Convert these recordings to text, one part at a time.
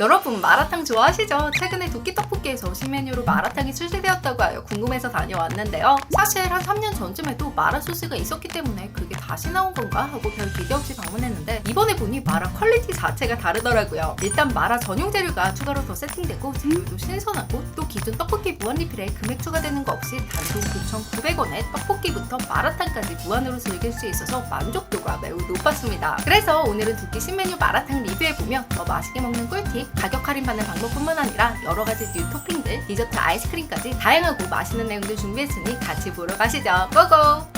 여러분 마라탕 좋아하시죠? 최근에 도끼 떡볶이에서 신메뉴로 마라탕이 출시되었다고 하여 궁금해서 다녀왔는데요. 사실 한 3년 전쯤 에도 마라 소스가 있었기 때문에 그게 다시 나온 건가 하고 별 기대 없이 방문했는데 이번에 보니 마라 퀄리티 자체가 다르더라고요. 일단 마라 전용 재료가 추가로 더 세팅되고 재료도 신선하고 또 기존 떡볶이 무한 리필에 금액 추가되는 거 없이 단돈 9,900원에 떡볶이부터 마라탕까지 무한으로 즐길 수 있어서 만족도가 매우 높았습니다. 그래서 오늘은 두끼 신메뉴 마라탕 리뷰해보며 더 맛있게 먹는 꿀팁, 가격 할인받는 방법뿐만 아니라 여러 가지 뉴 토핑들, 디저트 아이스크림까지 다양하고 맛있는 내용들 준비했으니 같이 보러 가시죠. 고고!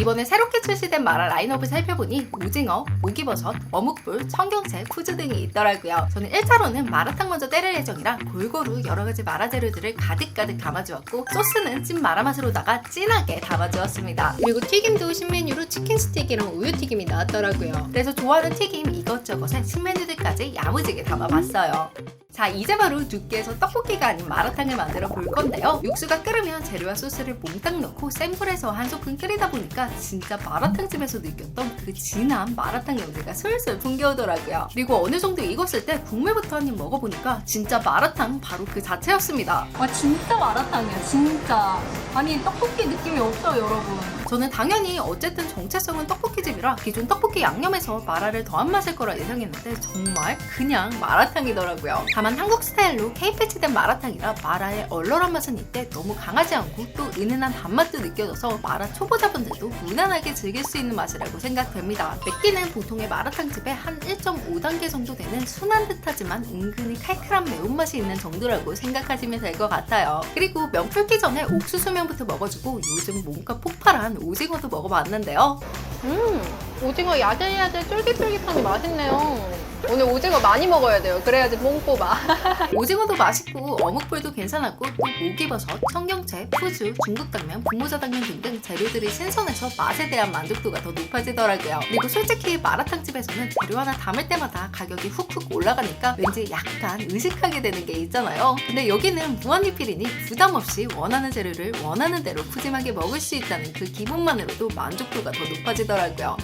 이번에 새롭게 출시된 마라 라인업을 살펴보니 오징어, 오기버섯, 어묵불, 청경채, 쿠즈 등이 있더라고요. 저는 1차로는 마라탕 먼저 때릴 예정이라 골고루 여러 가지 마라 재료들을 가득가득 담아주었고 소스는 찐 마라 맛으로다가 진하게 담아주었습니다. 그리고 튀김도 신메뉴로 치킨 스틱이랑 우유 튀김이 나왔더라고요. 그래서 좋아하는 튀김 이것저것에 신메뉴들까지 야무지게 담아봤어요. 자 이제 바로 두께에서 떡볶이가 아닌 마라탕을 만들어 볼 건데요. 육수가 끓으면 재료와 소스를 몽땅 넣고 센 불에서 한 소끔 끓이다 보니까 진짜 마라탕집에서 느꼈던 그 진한 마라탕 냄새가 솔솔 풍겨오더라고요. 그리고 어느 정도 익었을 때 국물부터 한 입 먹어보니까 진짜 마라탕 바로 그 자체였습니다. 와 진짜 마라탕이야 진짜. 아니 떡볶이 느낌이 없어요 여러분 저는 당연히 어쨌든 정체성은 떡볶이집이라 기존 떡볶이 양념에서 마라를 더한 맛일 거라 예상했는데 정말 그냥 마라탕이더라고요. 다만 한국 스타일로 케이패치된 마라탕이라 마라의 얼얼한 맛은 이때 너무 강하지 않고 또 은은한 단맛도 느껴져서 마라 초보자분들도 무난하게 즐길 수 있는 맛이라고 생각됩니다. 맵기는 보통의 마라탕집에 한 1.5단계 정도 되는 순한 듯하지만 은근히 칼칼한 매운맛이 있는 정도라고 생각하시면 될 것 같아요. 그리고 면 풀기 전에 옥수수면부터 먹어주고 요즘 뭔가 폭발한 오징어도 먹어봤는데요. 음 오징어 야들야들 쫄깃쫄깃하니 맛있네요 오늘 오징어 많이 먹어야 돼요 그래야지 뽕 뽑아 오징어도 맛있고 어묵불도 괜찮았고 또 오기버섯, 청경채, 푸즈, 중국당면, 분모자당면 등등 재료들이 신선해서 맛에 대한 만족도가 더 높아지더라고요. 그리고 솔직히 마라탕집에서는 재료 하나 담을 때마다 가격이 훅훅 올라가니까 왠지 약간 의식하게 되는 게 있잖아요. 근데 여기는 무한리필이니 부담 없이 원하는 재료를 원하는 대로 푸짐하게 먹을 수 있다는 그 기분만으로도 만족도가 더 높아지더라고요.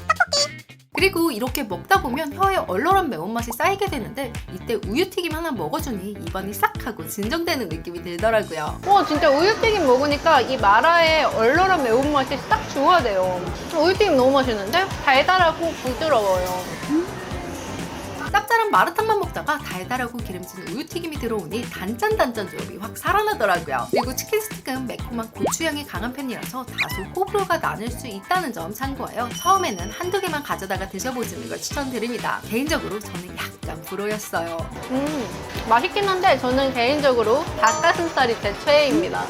그리고 이렇게 먹다 보면 혀에 얼얼한 매운맛이 쌓이게 되는데 이때 우유튀김 하나 먹어주니 입안이 싹 하고 진정되는 느낌이 들더라고요. 와 진짜 우유튀김 먹으니까 이 마라의 얼얼한 매운맛이 딱 중화돼요 우유튀김 너무 맛있는데? 달달하고 부드러워요 짭짤한 마라탕만 먹다가 달달하고 기름진 우유튀김이 들어오니 단짠단짠 조합이 확 살아나더라고요. 그리고 치킨 스틱은 매콤한 고추향이 강한 편이라서 다소 호불호가 나눌 수 있다는 점 참고하여 처음에는 한두 개만 가져다가 드셔보시는 걸 추천드립니다. 개인적으로 저는 약간 불호였어요. 음 맛있긴 한데 저는 개인적으로 닭가슴살이 제 최애입니다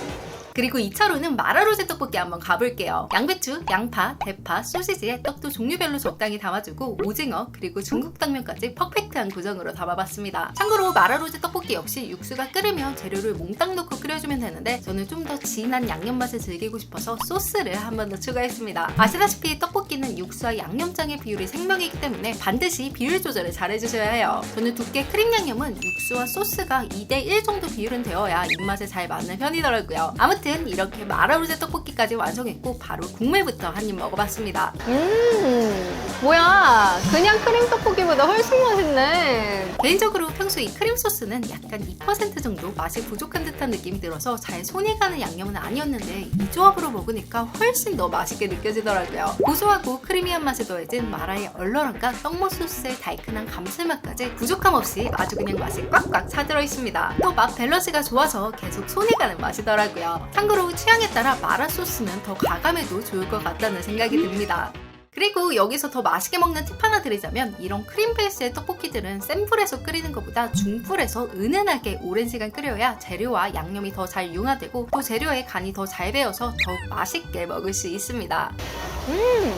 그리고 2차로는 마라로제 떡볶이 한번 가볼게요. 양배추, 양파, 대파, 소시지에 떡도 종류별로 적당히 담아주고 오징어 그리고 중국 당면까지 퍼펙트한 구성으로 담아봤습니다. 참고로 마라로제 떡볶이 역시 육수가 끓으면 재료를 몽땅 넣고 끓여주면 되는데 저는 좀 더 진한 양념 맛을 즐기고 싶어서 소스를 한 번 더 추가했습니다. 아시다시피 떡볶이는 육수와 양념장의 비율이 생명이기 때문에 반드시 비율 조절을 잘 해주셔야 해요. 저는 두께 크림 양념은 육수와 소스가 2대 1 정도 비율은 되어야 입맛에 잘 맞는 편이더라고요. 아무 튼 이렇게 마라로제 떡볶이까지 완성했고 바로 국물부터 한 입 먹어봤습니다. 음 뭐야 그냥 크림 떡볶이보다 훨씬 맛있네 개인적으로 평소 이 크림 소스는 약간 2% 정도 맛이 부족한 듯한 느낌이 들어서 잘 손이 가는 양념은 아니었는데 이 조합으로 먹으니까 훨씬 더 맛있게 느껴지더라고요. 고소하고 크리미한 맛에 더해진 마라의 얼얼함과 떡모 소스의 달큰한 감칠맛까지 부족함 없이 아주 그냥 맛이 꽉꽉 차들어 있습니다. 또 맛 밸런스가 좋아서 계속 손이 가는 맛이더라고요. 참고로 취향에 따라 마라 소스는 더 가감해도 좋을 것 같다는 생각이 듭니다. 그리고 여기서 더 맛있게 먹는 팁 하나 드리자면 이런 크림 베이스의 떡볶이들은 센 불에서 끓이는 것보다 중불에서 은은하게 오랜 시간 끓여야 재료와 양념이 더 잘 융화되고 또 재료에 간이 더 잘 배어서 더욱 맛있게 먹을 수 있습니다. 음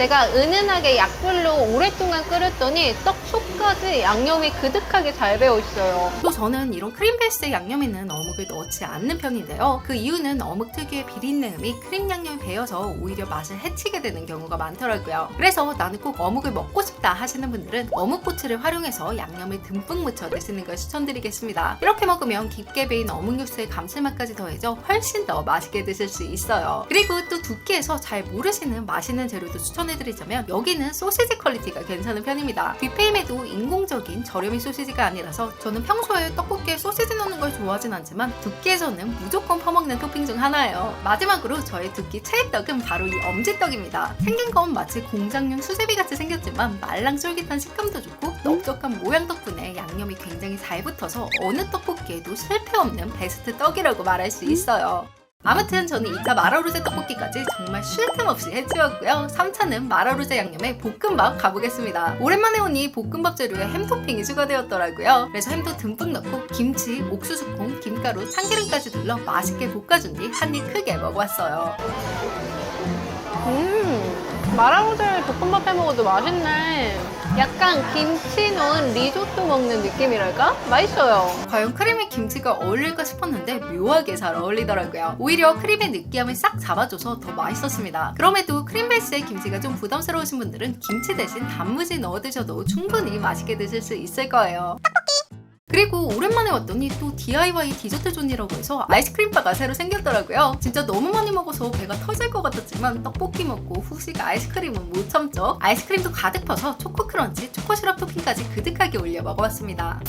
제가 은은하게 약불로 오랫동안 끓였더니 떡 속까지 양념이 그득하게 잘 배어 있어요. 또 저는 이런 크림 베이스의 양념에는 어묵을 넣지 않는 편인데요. 그 이유는 어묵 특유의 비린내음이 크림 양념이 배어서 오히려 맛을 해치게 되는 경우가 많더라고요. 그래서 나는 꼭 어묵을 먹고 싶다 하시는 분들은 어묵 꼬치를 활용해서 양념을 듬뿍 묻혀 드시는 걸 추천드리겠습니다. 이렇게 먹으면 깊게 배인 어묵 육수의 감칠맛까지 더해져 훨씬 더 맛있게 드실 수 있어요. 그리고 또 두께에서 잘 모르시는 맛있는 재료도 추천해 드리자면 여기는 소시지 퀄리티가 괜찮은 편입니다. 뒷페임에도 인공적인 저렴이 소시지가 아니라서 저는 평소에 떡볶이에 소시지 넣는 걸 좋아하진 않지만 두께에서는 무조건 퍼먹는 토핑 중 하나예요. 마지막으로 저의 두끼 최애떡은 바로 이 엄지떡입니다. 생긴 건 마치 공장용 수제비 같이 생겼지만 말랑 쫄깃한 식감도 좋고 넓적한 모양 덕분에 양념이 굉장히 잘 붙어서 어느 떡볶이에도 실패 없는 베스트 떡이라고 말할 수 있어요. 아무튼 저는 2차 마라로제 떡볶이까지 정말 쉴 틈 없이 해치웠고요. 3차는 마라로제 양념에 볶음밥 가보겠습니다. 오랜만에 오니 볶음밥 재료에 햄 토핑이 추가되었더라고요. 그래서 햄도 듬뿍 넣고 김치, 옥수수콩, 김가루, 참기름까지 둘러 맛있게 볶아준 뒤 한 입 크게 먹어봤어요. 음, 마라로제 볶음밥 해 먹어도 맛있네. 약간 김치 넣은 리조또 먹는 느낌이랄까? 맛있어요. 과연 크림에 김치가 어울릴까 싶었는데 묘하게 잘 어울리더라고요. 오히려 크림의 느끼함을 싹 잡아줘서 더 맛있었습니다. 그럼에도 크림 베이스의 김치가 좀 부담스러우신 분들은 김치 대신 단무지 넣어 드셔도 충분히 맛있게 드실 수 있을 거예요. 그리고 오랜만에 왔더니 또 DIY 디저트 존이라고 해서 아이스크림 바가 새로 생겼더라고요. 진짜 너무 많이 먹어서 배가 터질 것 같았지만 떡볶이 먹고 후식 아이스크림은 못 참죠. 아이스크림도 가득 퍼서 초코 크런치, 초코 시럽 토핑까지 그득하게 올려 먹어봤습니다.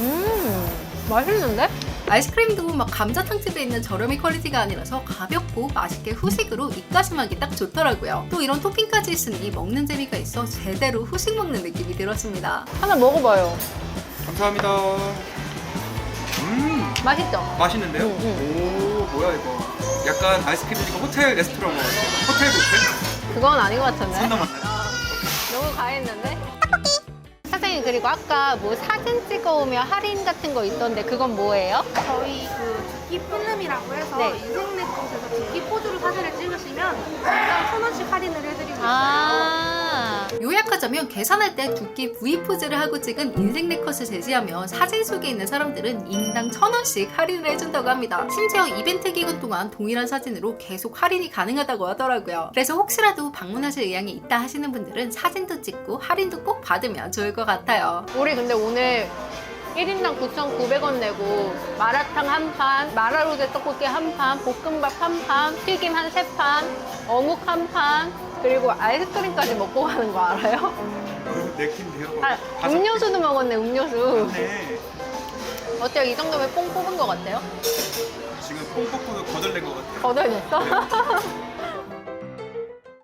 음, 맛있는데? 아이스크림도 막 감자탕집에 있는 저렴이 퀄리티가 아니라서 가볍고 맛있게 후식으로 입가심하기 딱 좋더라고요. 또 이런 토핑까지 있으니 먹는 재미가 있어 제대로 후식 먹는 느낌이 들었습니다. 하나 먹어봐요. 감사합니다. 음, 맛있죠? 맛있는데요? 응, 오, 뭐야 이거? 약간 아이스크림이니까 호텔 레스토랑 뭐 호텔 뷔페? 그건 아닌 것 같은데? 너무 과했는데? 사장님 그리고 아까 뭐 사진 찍어오면 할인 같은 거 있던데 그건 뭐예요? 저희 그 두끼 필름이라고 해서 네. 인생 네컷에서 두끼 포즈로 사진을 찍으시면 일단 천 원씩 할인을 해드리고 있어요. 아 요약하자면 계산할 때 두끼 V 포즈를 하고 찍은 인생 네컷을 제시하면 사진 속에 있는 사람들은 인당 천 원씩 할인을 해준다고 합니다. 심지어 이벤트 기간 동안 동일한 사진으로 계속 할인이 가능하다고 하더라고요. 그래서 혹시라도 방문하실 의향이 있다 하시는 분들은 사진도 찍고 할인도 꼭 받으면 좋을 것 같아요. 우리 근데 오늘 1인당 9,900원 내고 마라탕 한 판, 마라로제 떡볶이 한 판, 볶음밥 한 판, 튀김 한 세 판, 어묵 한 판, 그리고 아이스크림까지 먹고 가는 거 알아요? 내킨데요. 아, 음료수도 먹었네, 음료수. 네. 어때요? 이 정도면 뽕 뽑은 것 같아요? 지금 뽕 뽑고도 거덜낸 것 같아요. 거덜냈어?